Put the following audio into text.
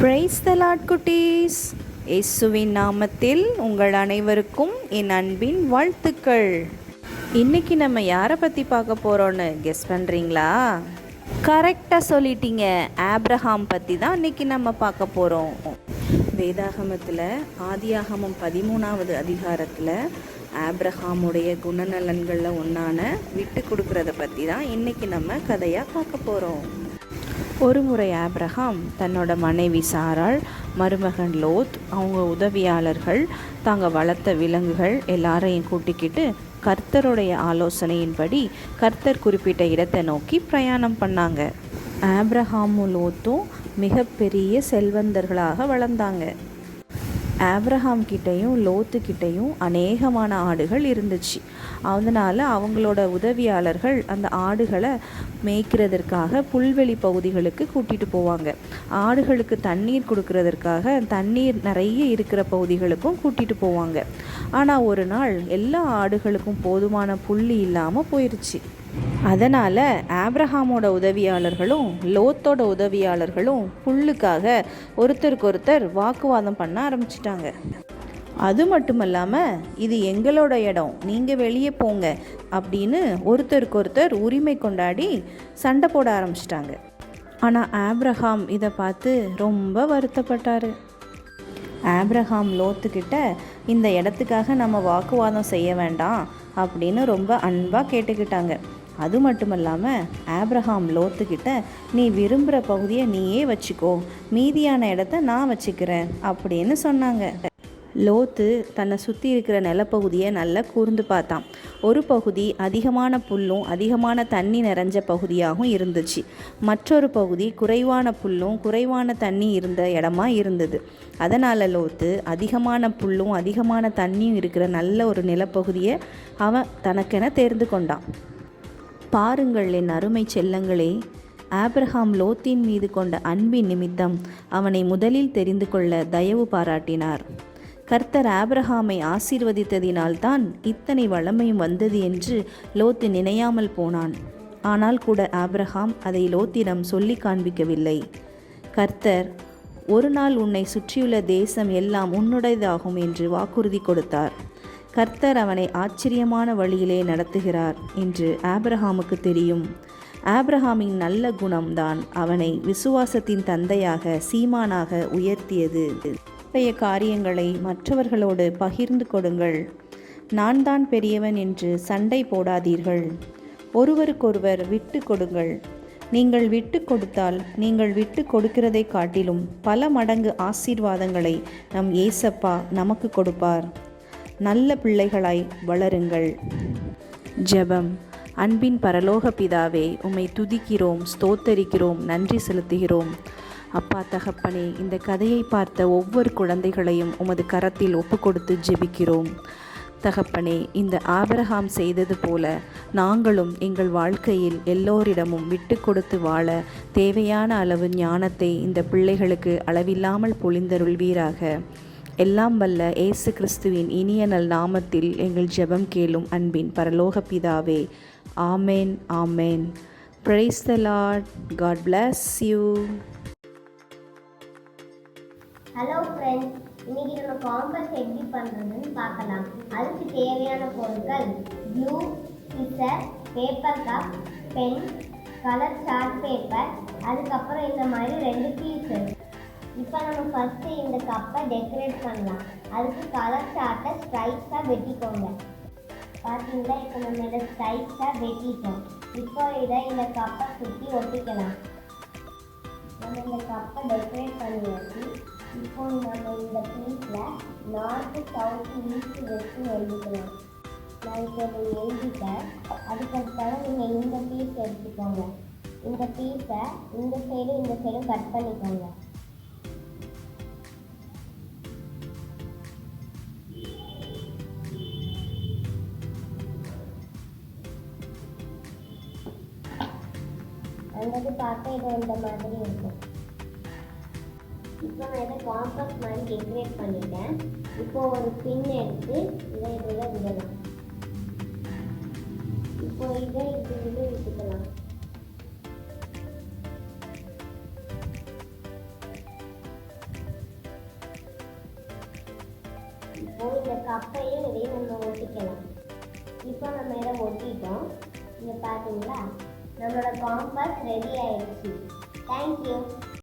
Praise the lot குட்டீஸ். இயேசுவின் நாமத்தில் உங்கள் அனைவருக்கும் என் அன்பின் வாழ்த்துக்கள். இன்னைக்கு நம்ம யாரை பற்றி பார்க்க போகிறோன்னு கெஸ் பண்ணுறீங்களா கரெக்டாக சொல்லிட்டீங்க. ஆப்ரஹாம் பற்றி தான் இன்னைக்கு நம்ம பார்க்க போகிறோம் வேதாகமத்தில் ஆதியாகமம் பதிமூணாவது அதிகாரத்தில் ஆப்ரஹாமுடைய குணநலன்களில் ஒன்றான விட்டு கொடுக்குறத பற்றி தான் இன்றைக்கி நம்ம கதையாக பார்க்க போகிறோம் ஒரு முறை ஆப்ரஹாம் தன்னோட மனைவி சாராள் மருமகன் லோத் அவங்க உதவியாளர்கள் தாங்க வளர்த்த விலங்குகள் எல்லாரையும் கூட்டிக்கிட்டு கர்த்தருடைய ஆலோசனையின்படி கர்த்தர் குறிப்பிட்ட இடத்தை நோக்கி பிரயாணம் பண்ணாங்க. ஆப்ரஹாமும் லோத்தும் மிகப்பெரிய செல்வந்தர்களாக வளர்ந்தாங்க. ஆப்ரஹாம் கிட்டேயும் லோத்து கிட்டேயும் அநேகமான ஆடுகள் இருந்துச்சு. அதனால் அவங்களோட உதவியாளர்கள் அந்த ஆடுகளை மேய்க்கிறதற்காக புல்வெளி பகுதிகளுக்கு கூட்டிகிட்டு போவாங்க. ஆடுகளுக்கு தண்ணீர் கொடுக்கறதற்காக தண்ணீர் நிறைய இருக்கிற பகுதிகளுக்கும் கூட்டிகிட்டு போவாங்க. ஆனால் ஒரு நாள் எல்லா ஆடுகளுக்கும் போதுமான புள்ளி இல்லாமல் போயிடுச்சு அதனால் ஆப்ரஹாமோட உதவியாளர்களும் லோத்தோட உதவியாளர்களும் புல்லுக்காக ஒருத்தருக்கொருத்தர் வாக்குவாதம் பண்ண ஆரம்பிச்சிட்டாங்க. அது மட்டும் இல்லாமல் இது எங்களோட இடம் நீங்கள் வெளியே போங்க அப்படின்னு ஒருத்தருக்கொருத்தர் உரிமை கொண்டாடி சண்டை போட ஆரம்பிச்சிட்டாங்க. ஆனால் ஆப்ரஹாம் இதை பார்த்து ரொம்ப வருத்தப்பட்டார். ஆப்ரஹாம் லோத்துக்கிட்ட இந்த இடத்துக்காக நம்ம வாக்குவாதம் செய்ய வேண்டாம் அப்படின்னு ரொம்ப அன்பாக கேட்டுக்கிட்டாங்க. அது மட்டும் இல்லாமல் ஆப்ரஹாம் லோத்துக்கிட்ட நீ விரும்புகிற பகுதியை நீயே வச்சுக்கோ. மீதியான இடத்த நான் வச்சுக்கிறேன் அப்படின்னு சொன்னாங்க. லோத்து தன்னை சுற்றி இருக்கிற நிலப்பகுதியை நல்லா கூர்ந்து பார்த்தான். ஒரு பகுதி அதிகமான புல்லும் அதிகமான தண்ணி நிறைஞ்ச பகுதியாகவும் இருந்துச்சு. மற்றொரு பகுதி குறைவான புல்லும் குறைவான தண்ணி இருந்த இடமா இருந்தது. அதனால் லோத்து அதிகமான புல்லும் அதிகமான தண்ணியும் இருக்கிற நல்ல ஒரு நிலப்பகுதியை அவன் தனக்கென தேர்ந்து கொண்டான். பாருங்கள் என் அருமை செல்லங்களே. ஆப்ரஹாம் லோத்தின் மீது கொண்ட அன்பின் நிமித்தம் அவனை முதலில் தெரிந்து கொள்ள தயவு பாராட்டினார். கர்த்தர் ஆப்ரஹாமை ஆசீர்வதித்ததினால்தான் இத்தனை வளமையும் வந்தது என்று லோத்து நினையாமல் போனான். ஆனால் கூட ஆப்ரஹாம் அதை லோத்திடம் சொல்லி காண்பிக்கவில்லை. கர்த்தர் ஒரு நாள் உன்னை சுற்றியுள்ள தேசம் எல்லாம் உன்னுடையதாகும் என்று வாக்குறுதி கொடுத்தார். கர்த்தர் அவனை ஆச்சரியமான வழியிலே நடத்துகிறார் என்று ஆப்ரஹாமுக்கு தெரியும். ஆப்ரஹாமின் நல்ல குணம்தான் அவனை விசுவாசத்தின் தந்தையாக சீமானாக உயர்த்தியது. இத்தகைய காரியங்களை மற்றவர்களோடு பகிர்ந்து கொடுங்கள். நான் தான் பெரியவன் என்று சண்டை போடாதீர்கள். ஒருவருக்கொருவர் விட்டு கொடுங்கள். நீங்கள் விட்டு கொடுத்தால் நீங்கள் விட்டு கொடுக்கிறதை காட்டிலும் பல மடங்கு ஆசீர்வாதங்களை நம் ஏசப்பா நமக்கு கொடுப்பார். நல்ல பிள்ளைகளாய் வளருங்கள். ஜெபம். அன்பின் பரலோக பிதாவே உம்மை துதிக்கிறோம் ஸ்தோத்தரிக்கிறோம் நன்றி செலுத்துகிறோம். அப்பா தகப்பனே இந்த கதையை பார்த்த ஒவ்வொரு குழந்தைகளையும் உமது கரத்தில் ஒப்பு கொடுத்து ஜெபிக்கிறோம். தகப்பனே இந்த ஆபரகாம் செய்தது போல நாங்களும் எங்கள் வாழ்க்கையில் எல்லோரிடமும் விட்டு கொடுத்து வாழ தேவையான அளவு ஞானத்தை இந்த பிள்ளைகளுக்கு அளவில்லாமல் பொழிந்தருள்வீராக. எல்லாம் வல்ல ஏசு கிறிஸ்துவின் இனிய நல் நாமத்தில் எங்கள் ஜெபம் கேளும் அன்பின் பரலோக பிதாவே. Amen amen. Praise the lord God bless you hello friends இன்னைக்கு நம்ம காம்பஸ் எப்படி பண்ணுறதுன்னு பார்க்கலாம். அதுக்கு தேவையான பொருட்கள் blue scissor paper cup pen colour chart paper அதுக்கப்புறம் இந்த மாதிரி ரெண்டு பீஸஸ் இப்போ நம்ம ஃபஸ்ட்டு இந்த கப்பை டெக்கரேட் பண்ணலாம். அதுக்கு கலர் சார்ட்டை ஸ்ட்ரைட்ஸாக வெட்டிக்கோங்க. பார்த்தீங்களா இப்போ நம்ம இதை ஸ்ட்ரைட்ஸாக வெட்டிட்டோம். இப்போ இதை இந்த கப்பை சுற்றி ஒட்டிக்கலாம். நம்ம இந்த கப்பை டெக்கரேட் பண்ணியாச்சு. இப்போ நம்ம இந்த பீஸில் நார்த்து சவுத்து ஈஸ்ட் வெஸ்ட்னு எழுதிக்கலாம். நான் இப்போ இதை எழுதிட்டேன். அதுக்கடுத்தால நீங்கள் இந்த பீஸ் எடுத்துக்கோங்க. இந்த பீஸை இந்த சைடும் இந்த சைடும் கட் பண்ணிக்கோங்க. வந்தது பார்க்க இது இந்த மாதிரி இருக்கும் இப்போ நான் இதை காம்பஸ் மாதிரி டெக்கரேட் பண்ணிட்டேன். இப்போ ஒரு பின் எடுத்து இதை இதில் விடலாம். இப்போ இதை இது இது விட்டுக்கலாம். இப்போ இந்த கப்பையும் இதையும் நம்ம ஒட்டிக்கலாம். இப்போ நம்ம இதை ஒட்டிட்டோம். இங்கே பார்த்தீங்களா? நம்மளோட காம்பஸ் ரெடி ஆயிடுச்சு. தேங்க்யூ